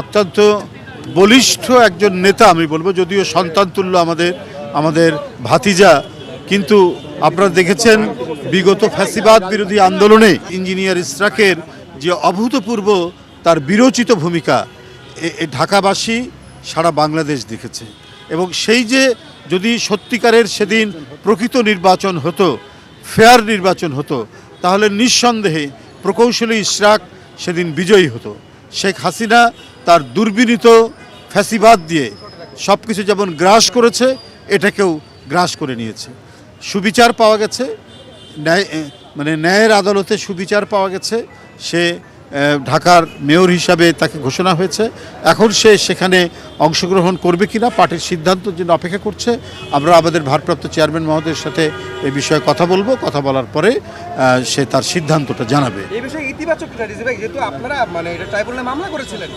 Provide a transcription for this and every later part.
অত্যন্ত বলিষ্ঠ একজন নেতা আমি বলব, যদিও সন্তান তুল্য আমাদের আমাদের ভাতিজা। কিন্তু আপনারা দেখেছেন বিগত ফ্যাসিবাদ বিরোধী আন্দোলনে ইঞ্জিনিয়ার ইসরাকের যে অভূতপূর্ব তার বিরোচিত ভূমিকা ঢাকাবাসী সারা বাংলাদেশ দেখেছে। এবং সেই যে যদি সত্যিকারের সেদিন প্রকৃত নির্বাচন হতো, ফেয়ার নির্বাচন হতো, তাহলে নিঃসন্দেহে প্রকৌশলী ইশরাক সেদিন বিজয়ী হতো। শেখ হাসিনা তার দুর্বিনীত ফ্যাসিবাদ দিয়ে সব কিছু যেমন গ্রাস করেছে, এটাকেও গ্রাস করে নিয়েছে। সুবিচার পাওয়া গেছে, ন্যায় মানে ন্যায়ের আদালতে সুবিচার পাওয়া গেছে। সে ঢাকার মেয়র হিসাবে তাকে ঘোষণা হয়েছে। এখন সে সেখানে অংশগ্রহণ করবে কিনা পার্টির সিদ্ধান্তের জন্য অপেক্ষা করছে, আমরা আমাদের ভারপ্রাপ্ত চেয়ারম্যান মহোদয়ের সাথে এই বিষয়ে কথা বলব। কথা বলার পরে সে তার সিদ্ধান্তটা জানাবে। এই বিষয়ে ইতিবাচক যেহেতু আপনারা মানে এটা ট্রাইব্যুনালে মামলা করেছিলেন।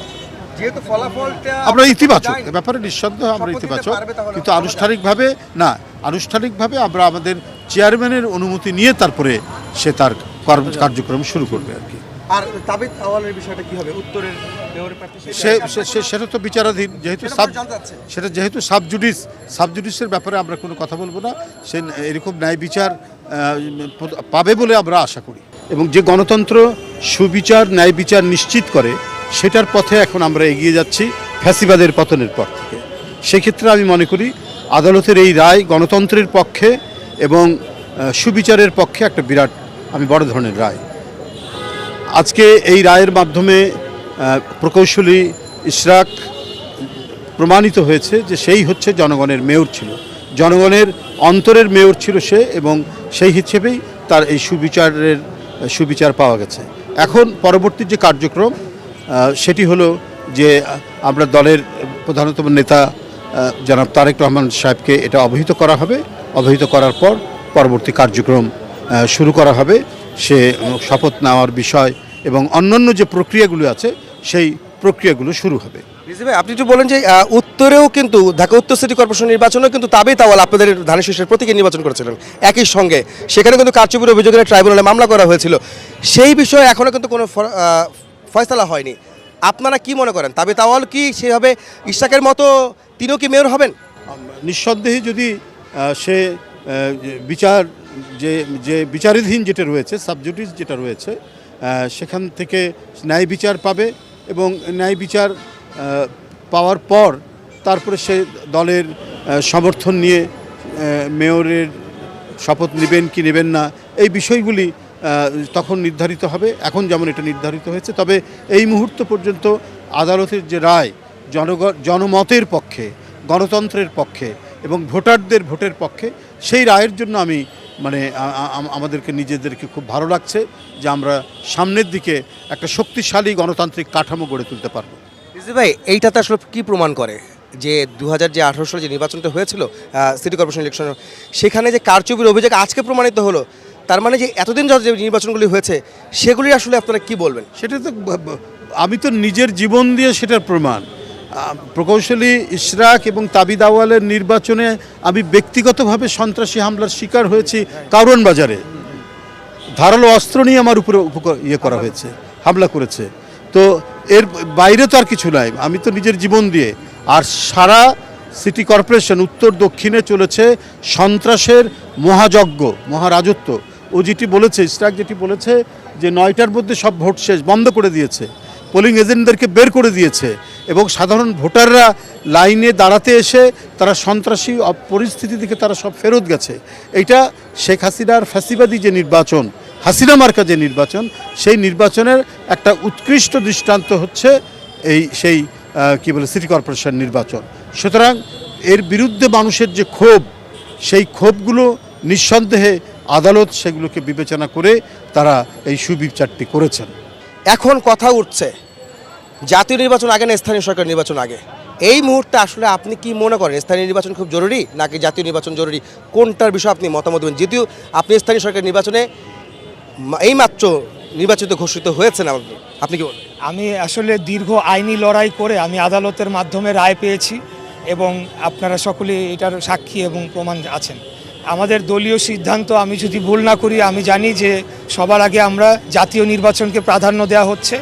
যেহেতু ফলাফলটা আমরা ইতিবাচক এ ব্যাপারে নিঃসন্দেহ আমরা ইতিবাচক। কিন্তু আনুষ্ঠানিকভাবে না আনুষ্ঠানিকভাবে আমরা আমাদের চেয়ারম্যানের অনুমতি নিয়ে তারপরে সে তার কার্যক্রম শুরু করবে আর কি। আর তাবিদ আওয়ালের বিষয়টা কি হবে? উত্তরের সে সে- সে- সেটা তো বিচারাধীন যেহেতু সাব? সেটা যেহেতু সাবজুডিস সাবজুডিসের ব্যাপারে আমরা কোনো কথা বলব না। সে এরকম ন্যায় বিচার পাবে বলে আমরা আশা করি। এবং যে গণতন্ত্র সুবিচার ন্যায় বিচার নিশ্চিত করে সেটার পথে এখন আমরা এগিয়ে যাচ্ছি ফ্যাসিবাদের পতনের পর থেকে। সেক্ষেত্রে আমি মনে করি আদালতের এই রায় গণতন্ত্রের পক্ষে এবং সুবিচারের পক্ষে একটা বিরাট, আমি বড় ধরনের রায়। আজকে এই রায়ের মাধ্যমে প্রকৌশলী ইশরাক প্রমাণিত হয়েছে যে সেই হচ্ছে জনগণের মেয়র ছিল। জনগণের অন্তরের মেয়র ছিল সে এবং সেই হিসেবেই তার এই সুবিচারের, সুবিচার পাওয়া গেছে। এখন পরবর্তী যে কার্যক্রম সেটি হলো যে আমরা দলের প্রধানতম নেতা জনাব তারেক রহমান সাহেবকে এটা অবহিত করা হবে। অবহিত করার পর পরবর্তী কার্যক্রম শুরু করা হবে। সে শপথ নেওয়ার বিষয় এবং অন্যান্য যে প্রক্রিয়াগুলো আছে, সেই প্রক্রিয়াগুলো শুরু হবে। আপনি একটু বলেন যে উত্তরেও কিন্তু, ঢাকা উত্তর সিটি কর্পোরেশন নির্বাচনেও কিন্তু তাবিদ আওয়াল আপনাদের ধানের শীর্ষের প্রতীকে নির্বাচন করেছিলেন। একই সঙ্গে সেখানে কিন্তু কারচুপির অভিযোগের ট্রাইব্যুনালে মামলা করা হয়েছিল। সেই বিষয়ে এখনও কিন্তু কোনো ফয়সালা হয়নি। আপনারা কি মনে করেন? তাবিদ তাওয়াল কি সেভাবে ইশাকের মতো তিনিও কি মেয়র হবেন? নিঃসন্দেহে যদি সে বিচার, যে যে বিচারাধীন যেটা রয়েছে সাবজুডিস যেটা রয়েছে সেখান থেকে ন্যায় বিচার পাবে এবং ন্যায় বিচার পাওয়ার পর তারপরে সে দলের সমর্থন নিয়ে মেয়রের শপথ নেবেন কি নেবেন না, এই বিষয়গুলি তখন নির্ধারিত হবে। এখন যেমন এটা নির্ধারিত হয়েছে, তবে এই মুহূর্ত পর্যন্ত আদালতের যে রায় জনগণ জনমতের পক্ষে, গণতন্ত্রের পক্ষে এবং ভোটারদের ভোটের পক্ষে, সেই রায়ের জন্য আমি মানে আমাদেরকে নিজেদেরকে খুব ভালো লাগছে যে আমরা সামনের দিকে একটা শক্তিশালী গণতান্ত্রিক কাঠামো গড়ে তুলতে পারব। ভাই, এইটাতে আসলে কী প্রমাণ করে? যে দু হাজার যে আঠারো সালে যে নির্বাচনটা হয়েছিল সিটি কর্পোরেশন ইলেকশন সেখানে যে কারচুপির অভিযোগ আজকে প্রমাণিত হলো তার মানে যে এতদিন যাবত যে নির্বাচনগুলি হয়েছে, সেগুলি আসলে আপনারা কি বলবেন? সেটা তো আমি তো নিজের জীবন দিয়ে সেটার প্রমাণ। প্রকৌশলী ইশরাক এবং তাবিদ আওয়ালের নির্বাচনে আমি ব্যক্তিগতভাবে সন্ত্রাসী হামলার শিকার হয়েছি কারওয়ান বাজারে। ধারালো অস্ত্র নিয়ে আমার উপরে ইয়ে করা হয়েছে, হামলা করেছে। তো এর বাইরে তো আর কিছু নাই, আমি তো নিজের জীবন দিয়ে। আর সারা সিটি কর্পোরেশন উত্তর দক্ষিণে চলেছে সন্ত্রাসের মহাযজ্ঞ, মহারাজত্ব। ও যেটি বলেছে ইস্টাক যেটি বলেছে যে নয়টার মধ্যে সব ভোট শেষ, বন্ধ করে দিয়েছে। পোলিং এজেন্টদেরকে বের করে দিয়েছে এবং সাধারণ ভোটাররা লাইনে দাঁড়াতে এসে তারা সন্ত্রাসী পরিস্থিতি থেকে তারা সব ফেরত গেছে। এইটা শেখ হাসিনার ফ্যাসিবাদী যে নির্বাচন, হাসিনা মার্কা যে নির্বাচন, সেই নির্বাচনের একটা উৎকৃষ্ট দৃষ্টান্ত হচ্ছে এই সেই কি বলে সিটি কর্পোরেশন নির্বাচন। সুতরাং এর বিরুদ্ধে মানুষের যে ক্ষোভ, সেই ক্ষোভগুলো নিঃসন্দেহে আদালত সেগুলোকে বিবেচনা করে তারা এই সুবিচারটি করেছেন। এখন কথা উঠছে জাতীয় নির্বাচন আগে না স্থানীয় সরকার নির্বাচন আগে? এই মুহূর্তে আসলে আপনি কি মনে করেন স্থানীয় নির্বাচন খুব জরুরি নাকি জাতীয় নির্বাচন জরুরি? কোনটার বিষয়ে আপনি মতামত দেবেন? যদিও আপনি স্থানীয় সরকার নির্বাচনে এইমাত্র নির্বাচিত ঘোষিত হয়েছেন আপনি। আপনি কি বলেন? আমি আসলে দীর্ঘ আইনি লড়াই করে আমি আদালতের মাধ্যমে রায় পেয়েছি এবং আপনারা সকলে এটার সাক্ষী এবং প্রমাণ আছেন। আমাদের দলীয় সিদ্ধান্ত, আমি যদি ভুল না করি, আমি জানি যে সবার আগে আমরা জাতীয় নির্বাচনকে প্রাধান্য দেওয়া হচ্ছে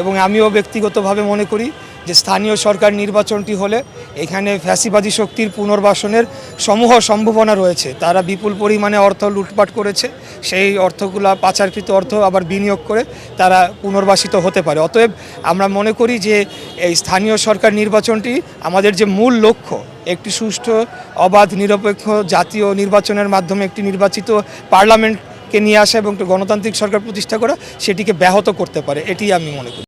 এবং আমিও ব্যক্তিগতভাবে মনে করি যে স্থানীয় সরকার নির্বাচনটি হলে এখানে ফ্যাসিবাদী শক্তির পুনর্বাসনের সমূহ সম্ভাবনা রয়েছে। তারা বিপুল পরিমাণে অর্থ লুটপাট করেছে, সেই অর্থগুলা, পাচারকৃত অর্থ আবার বিনিয়োগ করে তারা পুনর্বাসিত হতে পারে। অতএব আমরা মনে করি যে এই স্থানীয় সরকার নির্বাচনটি আমাদের যে মূল লক্ষ্য একটি সুষ্ঠু, অবাধ, নিরপেক্ষ জাতীয় নির্বাচনের মাধ্যমে একটি নির্বাচিত পার্লামেন্টকে নিয়ে আসা এবং একটি গণতান্ত্রিক সরকার প্রতিষ্ঠা করা সেটিকে ব্যাহত করতে পারে এটি আমি মনে করি।